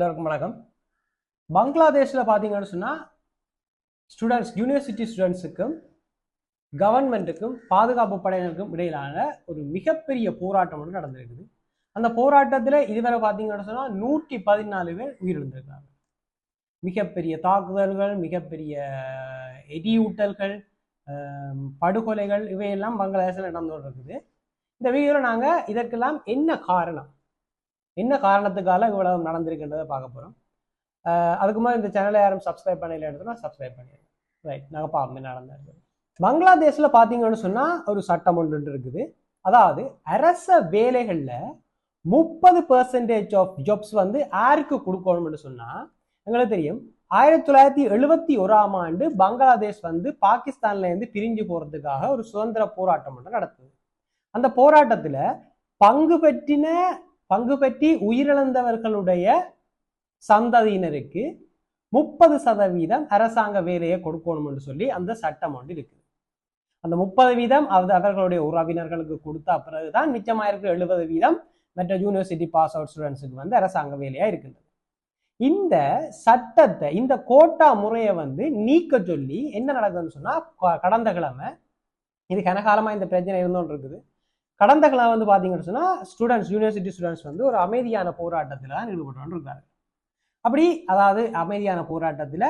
எல்லாருக்கும் வணக்கம். பங்களாதேஷில் பார்த்தீங்கன்னு சொன்னால் ஸ்டூடெண்ட்ஸ் யூனிவர்சிட்டி ஸ்டூடெண்ட்ஸுக்கும் கவர்மெண்ட்டுக்கும் பாதுகாப்பு படையினருக்கும் இடையிலான ஒரு மிகப்பெரிய போராட்டம் ஒன்று நடந்திருக்குது. அந்த போராட்டத்தில் இதுவரை பார்த்தீங்கன்னு சொன்னால் நூற்றி பதினாலு பேர் உயிரிழந்திருக்காங்க மிகப்பெரிய தாக்குதல்கள் மிகப்பெரிய எரியூட்டல்கள் படுகொலைகள் இவையெல்லாம் பங்களாதேஷில் நடந்து இருக்குது. இந்த வீடியோவில் நாங்கள் இதற்கெல்லாம் என்ன காரணம்? என்ன காரணத்துக்கால இவ்வளவு நடந்திருக்குன்றதை பார்க்க போகிறோம் அதுக்கு மாதிரி இந்த சேனலை யாரும் சப்ஸ்கிரைப் பண்ணல எடுத்தோம்னா சப்ஸ்கிரைப் பண்ணிடுங்க. ரைட் நாங்கள் பார்ப்போம் என்ன நடந்தது பங்களாதேஷில் பார்த்தீங்கன்னு சொன்னால் ஒரு சட்டம் ஒன்று இருக்குது. அதாவது அரச வேலைகளில் முப்பது பர்சன்டேஜ் ஆஃப் ஜாப்ஸ் வந்து யாருக்கு கொடுக்கணும்னு சொன்னால் எங்களுக்கு தெரியும். ஆயிரத்தி தொள்ளாயிரத்தி எழுபத்தி ஓராம் ஆண்டு பங்களாதேஷ் வந்து பாகிஸ்தான்ல இருந்து பிரிஞ்சு போகிறதுக்காக ஒரு சுதந்திர போராட்டம் ஒன்று நடத்துது. அந்த போராட்டத்தில் பங்கு பெற்றின பங்கு பற்றி உயிரிழந்தவர்களுடைய சந்ததியினருக்கு முப்பது சதவீதம் அரசாங்க வேலையை கொடுக்கணும்னு சொல்லி அந்த சட்டம் ஒன்று இருக்குது. அந்த முப்பது வீதம் அது அவர்களுடைய உறவினர்களுக்கு கொடுத்த பிறகுதான் மிச்சமாயிருக்கிற எழுபது வீதம் மற்ற யூனிவர்சிட்டி பாஸ் அவுட் ஸ்டூடெண்ட்ஸுக்கு வந்து அரசாங்க வேலையா இருக்கின்றது. இந்த சட்டத்தை இந்த கோட்டா முறையை வந்து நீக்க சொல்லி என்ன நடக்குதுன்னு சொன்னா க- கடந்த கிழமை இது கனகாலமா இந்த பிரச்சனை இருந்தோன்னு இருக்குது. கடந்த காலம் வந்து பார்த்தீங்கன்னு சொன்னால் ஸ்டூடெண்ட்ஸ் யூனிவர்சிட்டி ஸ்டூடெண்ட்ஸ் வந்து ஒரு அமைதியான போராட்டத்தில் தான் ஈடுபட்டு அப்படி அதாவது அமைதியான போராட்டத்தில்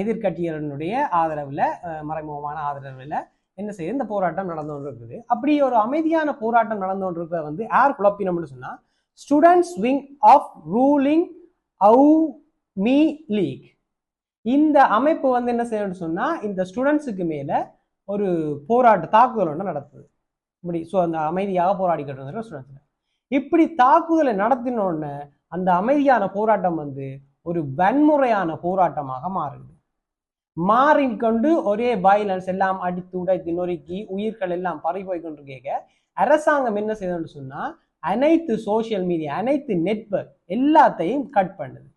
எதிர்கட்சியினுடைய ஆதரவில் மறைமுகமான ஆதரவில் என்ன செய்யுது இந்த போராட்டம் நடந்து கொண்டு இருக்குது அப்படி ஒரு அமைதியான போராட்டம் நடந்து கொண்டு இருக்கிறத வந்து யார் குழப்பினம்னு சொன்னால் students wing of ruling Awami League இந்த அமைப்பு வந்து என்ன செய்யணும்னு சொன்னால் இந்த ஸ்டூடெண்ட்ஸுக்கு மேலே ஒரு போராட்ட தாக்குதல் ஒன்று நடத்துது இப்படி ஸோ அந்த அமைதியாக போராடிக்கிட்டு இருக்கிற ஸ்டூடெண்ட்ஸ் இப்படி தாக்குதலை நடத்தினோடனே அந்த அமைதியான போராட்டம் வந்து ஒரு வன்முறையான போராட்டமாக மாறுது. மாறிக்கொண்டு ஒரே வயலன்ஸ் எல்லாம் அடித்து உடைத்து நொறுக்கி உயிர்கள் எல்லாம் பறி போய் கொண்டு கேட்க அரசாங்கம் என்ன செய்யணும்னு சொன்னா அனைத்து சோஷியல் மீடியா அனைத்து நெட்வொர்க் எல்லாத்தையும் கட் பண்ணுது.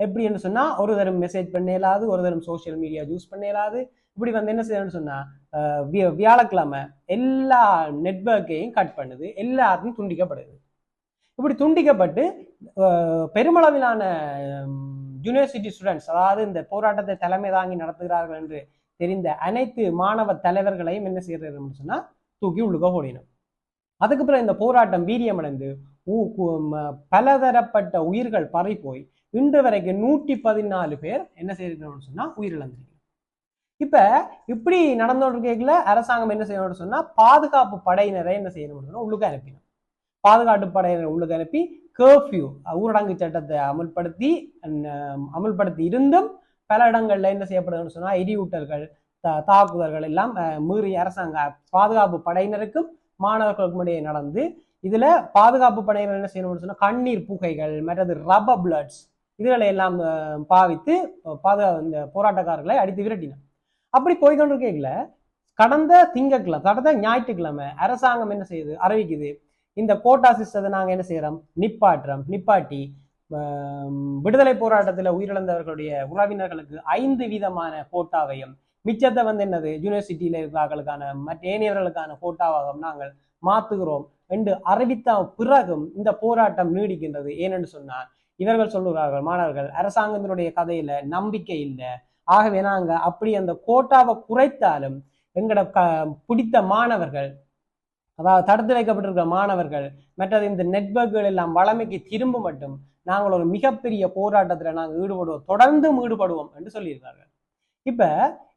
எப்படின்னு சொன்னா ஒரு தரம் மெசேஜ் பண்ண இயலாது ஒரு தரம் சோசியல் மீடியா யூஸ் பண்ண இயலாது. இப்படி வந்து என்ன செய்யணும்னு சொன்னா வியாழக்கிழமை எல்லா நெட்வொர்க்கையும் கட் பண்ணுது எல்லாத்தையும் துண்டிக்கப்படுது. இப்படி துண்டிக்கப்பட்டு பெருமளவிலான யூனிவர்சிட்டி ஸ்டூடெண்ட்ஸ் அதாவது இந்த போராட்டத்தை தலைமை தாங்கி நடத்துகிறார்கள் என்று தெரிந்த அனைத்து மாணவ தலைவர்களையும் என்ன செய்யறதுன்னு சொன்னா தூக்கி உள்ளுக ஓடினோம். அதுக்கு பிறகு இந்த போராட்டம் வீரியமடைந்து பலதரப்பட்ட உயிர்கள் பறி போய் இன்று வரைக்கும் நூற்றி பதினாலு பேர் என்ன செய்யணும்னு சொன்னா உயிரிழந்திருக்கிறாங்க. இப்ப இப்படி நடந்தோடு கேட்கல அரசாங்கம் என்ன செய்யணும்னு சொன்னா பாதுகாப்பு படையினரை என்ன செய்யணும்னு சொன்னா உள்ளுக்கு அனுப்பினோம் பாதுகாப்பு படையினர் உள்ளுக்கு அனுப்பி கர்ஃப்யூ ஊரடங்கு சட்டத்தை அமல்படுத்தி அமல்படுத்தி இருந்தும் பல இடங்கள்ல என்ன செய்யப்படுதுன்னு சொன்னா எரியூட்டல்கள் தா- தாக்குதல்கள் எல்லாம் மீறி அரசாங்க பாதுகாப்பு படையினருக்கும் மாணவர்களுக்கும் இடையே நடந்து இதுல பாதுகாப்பு படையினர் என்ன செய்யணும்னு சொன்னா கண்ணீர் புகைகள் மற்றது ரப்பர் பிளட்ஸ் இதுகளை எல்லாம் பாவித்து பாத பாதுகா இந்த போராட்டக்காரர்களை அடித்து விரட்டினான். அப்படி போய்கொண்டிருக்கையில கடந்த திங்கட்கிழமை கடந்த ஞாயிற்றுக்கிழமை அரசாங்கம் என்ன செய்யுது அறிவிக்குது? இந்த கோட்டா சிஸ்டத்தை நாங்க என்ன செய்யறோம்? நிப்பாட்டுறோம். நிப்பாட்டி விடுதலை போராட்டத்தில் உயிரிழந்தவர்களுடைய உறவினர்களுக்கு ஐந்து விதமான கோட்டாவையும் மிச்சத்தை வந்து என்னது? யூனிவர்சிட்டியில் இருக்கிறவர்களுக்கான மற்ற ஏனையவர்களுக்கான கோட்டாவாகவும் நாங்கள் மாத்துகிறோம் என்று அறிவித்த பிறகும் இந்த போராட்டம் நீடிக்கின்றது. ஏனென்று சொன்னால் இவர்கள் சொல்லுகிறார்கள் மாணவர்கள் அரசாங்கத்தினுடைய கதையில நம்பிக்கை இல்லை. ஆகவே நாங்க அப்படி அந்த கோட்டாவை குறைத்தாலும் எங்கட க பிடித்த மாணவர்கள் அதாவது தடுத்து வைக்கப்பட்டிருக்கிற மாணவர்கள் மற்றது இந்த நெட்வொர்க்குகள் எல்லாம் வளமைக்கு திரும்ப மட்டும் நாங்கள் ஒரு மிகப்பெரிய போராட்டத்தில் நாங்கள் ஈடுபடுவோம் தொடர்ந்தும் ஈடுபடுவோம் என்று சொல்லியிருக்கார்கள் இப்போ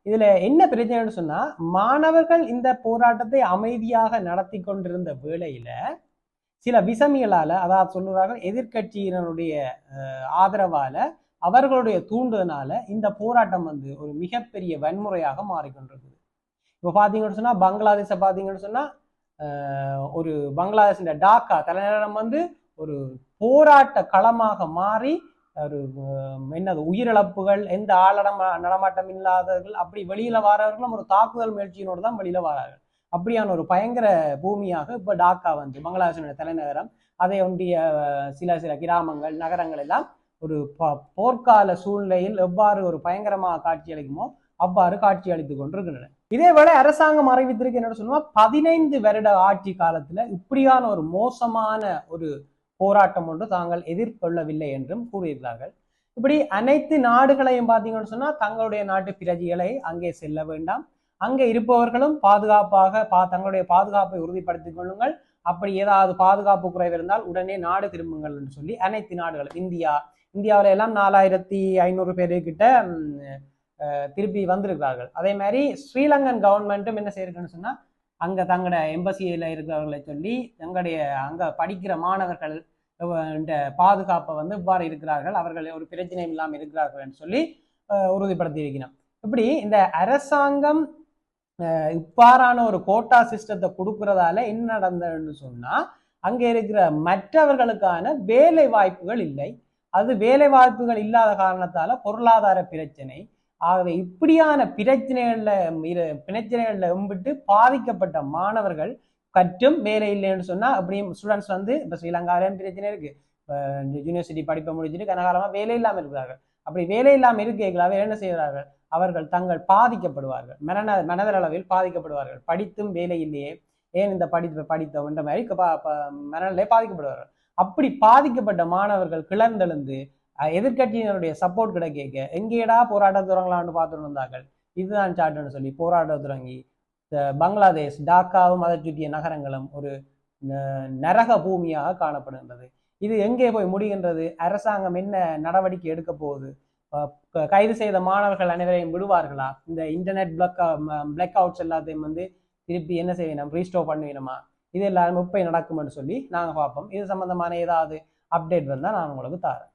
இதுல என்ன பிரச்சனைன்னு சொன்னா மாணவர்கள் இந்த போராட்டத்தை அமைதியாக நடத்தி கொண்டிருந்த வேளையில சில விசமிகளால் அதாவது சொல்லுறார்கள் எதிர்க்கட்சியினருடைய ஆதரவால் அவர்களுடைய தூண்டுதனால இந்த போராட்டம் வந்து ஒரு மிகப்பெரிய வன்முறையாக மாறிக்கொண்டிருக்குது. இப்போ பார்த்தீங்கன்னு சொன்னா பங்களாதேஷை பார்த்தீங்கன்னு சொன்னா ஒரு பங்களாதேஷின் டாக்கா தலைநகரம் வந்து ஒரு போராட்ட களமாக மாறி ஒரு என்னது உயிரிழப்புகள் எந்த ஆளடம் நடமாட்டம் இல்லாதவர்கள் அப்படி வெளியில வாரவர்களும் ஒரு தாக்குதல் முயற்சியினோடு தான் வெளியில வரார்கள். அப்படியான ஒரு பயங்கர பூமியாக இப்போ டாக்கா வந்து பங்களாதேஷனுடைய தலைநகரம் அதை ஒன்றிய சில சில கிராமங்கள் நகரங்கள் எல்லாம் ஒரு போர்க்கால சூழ்நிலையில் எவ்வாறு ஒரு பயங்கரமாக காட்சியளிக்குமோ அவ்வாறு காட்சி அளித்து கொண்டிருக்கின்றன. இதேவேளை அரசாங்கம் அறிவித்திருக்கு என்ன சொல்லுவா பதினைந்து வருட ஆட்சி காலத்துல இப்படியான ஒரு மோசமான ஒரு போராட்டம் ஒன்று தாங்கள் எதிர்கொள்ளவில்லை என்றும் கூறியிருந்தார்கள் இப்படி அனைத்து நாடுகளையும் பார்த்தீங்கன்னு சொன்னா தங்களுடைய நாட்டு பிரஜைகளை அங்கே செல்ல வேண்டாம். அங்கே இருப்பவர்களும் பாதுகாப்பாக பா தங்களுடைய பாதுகாப்பை உறுதிப்படுத்திக் கொள்ளுங்கள். அப்படி ஏதாவது பாதுகாப்பு குறைவு இருந்தால் உடனே நாடு திரும்புங்கள் என்று சொல்லி அனைத்து நாடுகளும் இந்தியா இந்தியாவில எல்லாம் நாலாயிரத்தி ஐநூறு பேருக்கிட்ட திருப்பி வந்திருக்கிறார்கள். அதே மாதிரி ஸ்ரீலங்கன் கவர்மெண்ட்டும் என்ன செய்யிருக்குன்னு சொன்னால் அங்கே தங்களோட எம்பசியில் இருக்கிறவர்களை சொல்லி தங்களுடைய அங்கே படிக்கிற மாணவர்கள் இந்த பாதுகாப்பை வந்து இவ்வாறு இருக்கிறார்கள் அவர்கள் ஒரு பிரச்சனையும் இல்லாமல் இருக்கிறார்கள் என்று சொல்லி உறுதிப்படுத்தி இருக்கிறோம் இப்படி இந்த அரசாங்கம் இவ்வாறான ஒரு கோட்டா சிஸ்டத்தை கொடுக்கறதால என்ன நடந்ததுன்னு சொன்னா அங்க இருக்கிற மற்றவர்களுக்கான வேலை வாய்ப்புகள் இல்லை. அது வேலை வாய்ப்புகள் இல்லாத காரணத்தால பொருளாதார பிரச்சனை. ஆகவே இப்படியான பிரச்சனைகள்ல இரு- பிரச்சனைகள்ல எம்பிட்டு பாதிக்கப்பட்ட மாணவர்கள் கற்றும் வேலை இல்லைன்னு சொன்னா அப்படியும் ஸ்டூடெண்ட்ஸ் வந்து இப்ப ஸ்ரீலங்காவிலும் பிரச்சனை இருக்கு. யூனிவர்சிட்டி படிப்பை முடிச்சுட்டு கனகாலமா வேலை இல்லாமல் இருக்கிறார்கள். அப்படி வேலை இல்லாமல் இருக்கீங்களாவே என்ன செய்கிறார்கள்? அவர்கள் தங்கள் பாதிக்கப்படுவார்கள். மன மனதளவில் பாதிக்கப்படுவார்கள். படித்தும் வேலை இல்லையே. ஏன் இந்த படிப்பு படித்தோம்? என்ற மாதிரி மனநிலையை ப- பாதிக்கப்படுவார்கள். அப்படி பாதிக்கப்பட்ட மாணவர்கள் கிளர்ந்தெழுந்து எதிர்கட்சியினருடைய எதிர்க்கட்சியினருடைய சப்போர்ட் கிடைக்க எங்கேடா போராட்ட தொடங்கலாம்னு பார்த்துட்டு இருந்தார்கள் இதுதான் சாட்டுன்னு சொல்லி போராட்ட தொடங்கி பங்களாதேஷ் டாக்காவும் அதை சுற்றிய நகரங்களும் ஒரு ந- நரக பூமியாக காணப்படுகின்றது. இது எங்கே போய் முடிகின்றது? அரசாங்கம் என்ன நடவடிக்கை எடுக்க போகுது? கைது செய்த மாணவர்கள் அனைவரையும் விடுவார்களா? இந்த இன்டர்நெட் பிளக் பிளக் அவுட்ஸ் எல்லாத்தையும் வந்து திருப்பி என்ன செய்யணும்? ரீஸ்டோர் பண்ணுவீனமா இது எல்லாரும் இப்போ நடக்கும்னு சொல்லி நாங்கள் பார்ப்போம். இது சம்மந்தமான ஏதாவது அப்டேட் வந்தால் நான் உங்களுக்கு தரேன்.